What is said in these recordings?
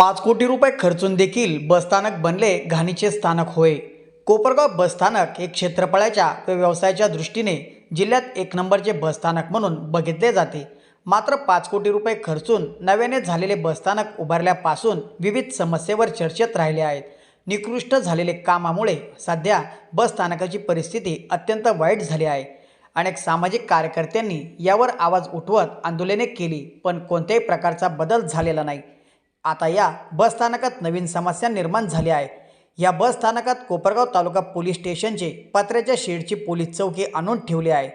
पाच कोटी रुपये खर्चून देखील बसस्थानक बनले घाणीचे स्थानक होय. कोपरगाव बसस्थानक हे क्षेत्रफळाच्या व व्यवसायाच्या दृष्टीने जिल्ह्यात एक नंबरचे बसस्थानक म्हणून बघितले जाते. मात्र पाच कोटी रुपये खर्चून नव्याने झालेले बसस्थानक उभारल्यापासून विविध समस्येवर चर्चेत राहिले आहेत. निकृष्ट झालेले कामामुळे सध्या बसस्थानकाची परिस्थिती अत्यंत वाईट झाली आहे. अनेक सामाजिक कार्यकर्त्यांनी यावर आवाज उठवत आंदोलने केली पण कोणत्याही प्रकारचा बदल झालेला नाही. आता या बसस्थानकात नवीन समस्या निर्माण झाली आहे. या बसस्थानकात कोपरगाव तालुका पोलीस स्टेशनचे पत्र्याच्या शेडची पोलीस चौकी आणून ठेवली आहे.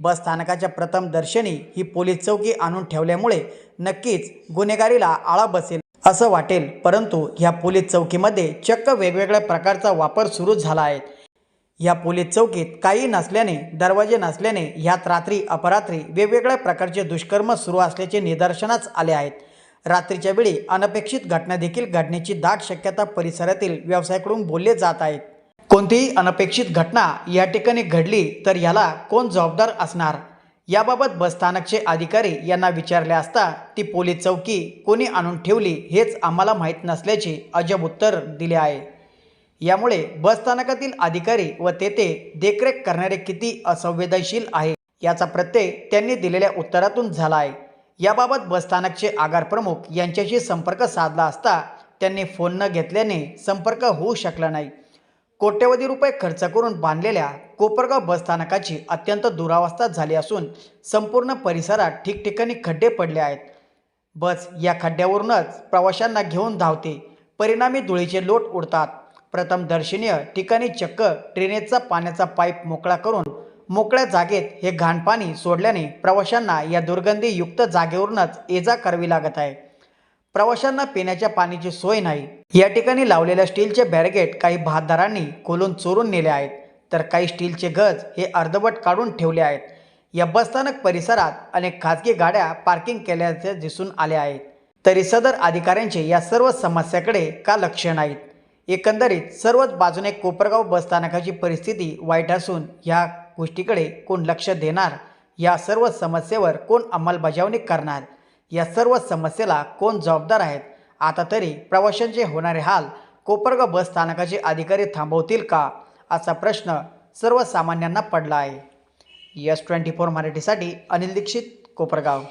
बसस्थानकाच्या प्रथम दर्शनी ही पोलीस चौकी आणून ठेवल्यामुळे नक्कीच गुन्हेगारीला आळा बसेल असं वाटेल परंतु ह्या पोलीस चौकीमध्ये चक्क वेगवेगळ्या प्रकारचा वापर सुरू झाला आहे. या पोलीस चौकीत काही नसल्याने दरवाजे नसल्याने ह्यात रात्री अपरात्री वेगवेगळ्या प्रकारचे दुष्कर्म सुरू असल्याचे निदर्शनास आले आहेत. रात्रीच्या वेळी अनपेक्षित घटना देखील घडण्याची दाट शक्यता परिसरातील व्यवसायाकडून बोलले जात आहेत. कोणतीही अनपेक्षित घटना या ठिकाणी घडली तर याला कोण जबाबदार असणार? याबाबत बसस्थानकचे अधिकारी यांना विचारले असता ती पोलीस चौकी कोणी आणून ठेवली हेच आम्हाला माहीत नसल्याचे अजब उत्तर दिले आहे. यामुळे बसस्थानकातील अधिकारी व तेथे देखरेख करणारे किती असंवेदनशील आहे याचा प्रत्यय त्यांनी दिलेल्या उत्तरातून झाला आहे. याबाबत बसस्थानकचे आगार प्रमुख यांच्याशी संपर्क साधला असता त्यांनी फोन न घेतल्याने संपर्क होऊ शकला नाही. कोट्यवधी रुपये खर्च करून बांधलेल्या कोपरगाव बसस्थानकाची अत्यंत दुरावस्था झाली असून संपूर्ण परिसरात ठिकठिकाणी खड्डे पडले आहेत. बस या खड्ड्यावरूनच प्रवाशांना घेऊन धावते. परिणामी धुळीचे लोट उडतात. प्रथम दर्शनीय ठिकाणी चक्क ड्रेनेजचा पाण्याचा पाईप मोकळा करून मोकळ्या जागेत हे घाण पाणी सोडल्याने प्रवाशांना या दुर्गंधीयुक्त जागेवरूनच ये जा करावी लागत आहे. प्रवाशांना पिण्याच्या पाण्याची सोय नाही. या ठिकाणी लावलेल्या स्टीलचे बॅरिगेट काही भातदारांनी खोलून चोरून नेले आहेत. तर काही स्टीलचे गज हे अर्धवट काढून ठेवले आहेत. या बसस्थानक परिसरात अनेक खाजगी गाड्या पार्किंग केल्याचे दिसून आले आहेत. तरी सदर अधिकाऱ्यांचे या सर्व समस्याकडे का लक्ष नाहीत? एकंदरीत सर्वच बाजूने कोपरगाव बसस्थानकाची परिस्थिती वाईट असून ह्या गोष्टीकडे कोण लक्ष देणार? या सर्व समस्येवर कोण अंमलबजावणी करणार? या सर्व समस्येला कोण जबाबदार आहेत? आता तरी प्रवाशांचे होणारे हाल कोपरगाव बस स्थानकाचे अधिकारी थांबवतील का? असा प्रश्न सर्वसामान्यांना पडला आहे. यस ट्वेंटी फोर मराठीसाठी अनिल दीक्षित कोपरगाव.